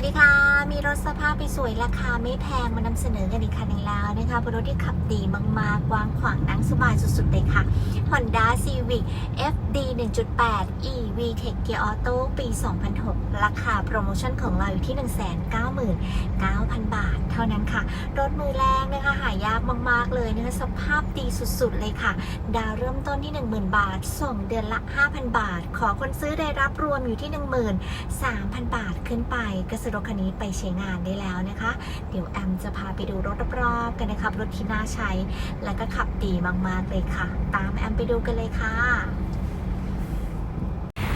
วัสดีค่ะ มีรถสภาพสวยราคาไม่แพงมานำเสนอกันอีกคันหนึ่งแล้วนะคะเป็นรถที่ขับดีมากๆกว้างขวางนั่งสบายสุดๆเลยค่ะ Honda Civic FD 1.8 EV Tech Gear Auto ปี 2006 ราคาโปรโมชั่นของเราอยู่ที่ 199,000 บาท เท่านั้นค่ะ รถมือแรกนะคะหายากมากๆเลยนะคะสภาพดีสุดๆเลยค่ะ ดาวเริ่มต้นที่ 10,000 บาท ส่งเดือนละ 5,000 บาท ขอคนซื้อได้รับรวมอยู่ที่ 13,000 บาทขึ้นไปกระสรถคันนี้ไปใช้งานได้แล้วนะคะ เดี๋ยวแอมจะพาไปดูรถรอบๆกันนะครับรถที่น่าใช้ และก็ขับดีมากๆเลยค่ะ ตามแอมไปดูกันเลยค่ะ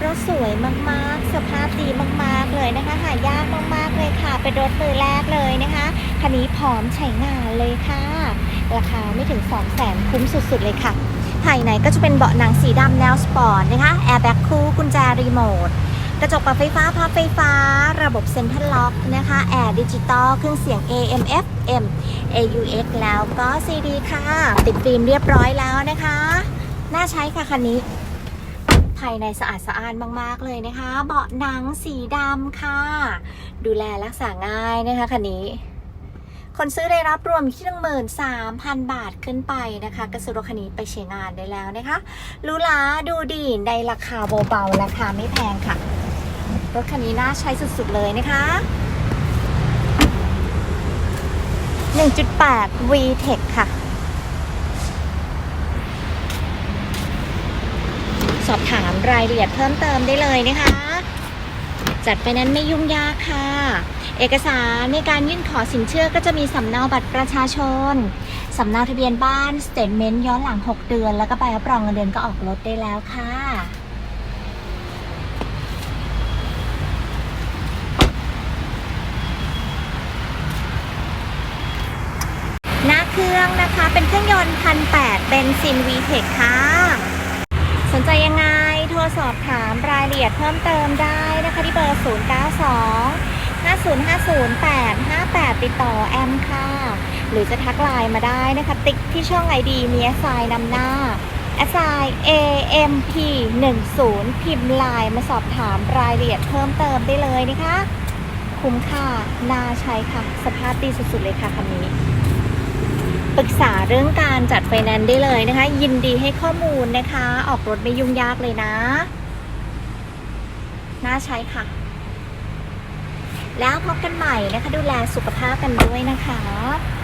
รถสวยมากๆ สภาพดีมากๆเลยนะคะ หายากมากๆเลยค่ะ เป็นรถมือแรกเลยนะคะคันนี้พร้อมใช้งานเลยค่ะ ราคาไม่ถึง 2 0 0แสนคุ้มสุดๆเลยค่ะ ภายในก็จะเป็นเบาะหนังสีดำแนวสปอร์ตนะคะ แอร์แบ็กคู่ กุญแจรีโมท กระจกปรับไฟฟ้าพับไฟฟ้า ระบบเซ็นทรัลล็อกนะคะแอร์ดิจิตอลเครื่องเสียง AM FM AUX แล้วก็ CD ค่ะ ติดฟิล์มเรียบร้อยแล้วนะคะ น่าใช้ค่ะคันนี้ ภายในสะอาดสะอ้านมาก ๆ เลยนะคะ เบาะหนังสีดำค่ะ ดูแลรักษาง่ายนะคะคันนี้ คนซื้อได้รับรวมที่หนึ่งหมื่นสามพันบาทขึ้นไปนะคะกระสุนรถคันนี้ไปใช้งานได้แล้วนะคะรูหราดูดีในราคาเบาๆราคาไม่แพงค่ะ รถคันนี้น่าใช้สุดๆเลยนะคะ 1.8 VTEC ค่ะ สอบถามรายละเอียดเพิ่มเติมได้เลยนะคะ จัดไปนั้นไม่ยุ่งยากค่ะ เอกสารในการยื่นขอสินเชื่อก็จะมีสำเนาบัตรประชาชน สำเนาทะเบียนบ้านสเตทเมนต์ย้อนหลัง 6 เดือน แล้วก็ใบรับรองเงินเดือนก็ออกรถได้แล้วค่ะ หน้าเครื่องนะคะ เป็นเครื่องยนต์พันแปดเบนซิน VTEC ค่ะ สนใจยังไง โทรสอบถามรายละเอียดเพิ่มเติมได้นะคะที่เบอร์ 0 9 2 5 0 5 0 8 5 8 ติดต่อแอมค่ะ หรือจะทักไลน์มาได้นะคะ ติ๊กที่ช่องไอดีมีแอสไซน์นำหน้าแอสไซน์ AMP 1 0พิมพ์ไลน์มาสอบถามรายละเอียดเพิ่มเติมได้เลยนะคะ คุ้มค่าน่าใช้ค่ะ สภาพดีสุดๆเลยค่ะคันนี้ ปรึกษาเรื่องการจัดไฟแนนซ์ได้เลยนะคะ ยินดีให้ข้อมูลนะคะ ออกรถไม่ยุ่งยากเลยนะ น่าใช้ค่ะ แล้วพบกันใหม่นะคะ ดูแลสุขภาพกันด้วยนะคะบ๊ายบายค่ะ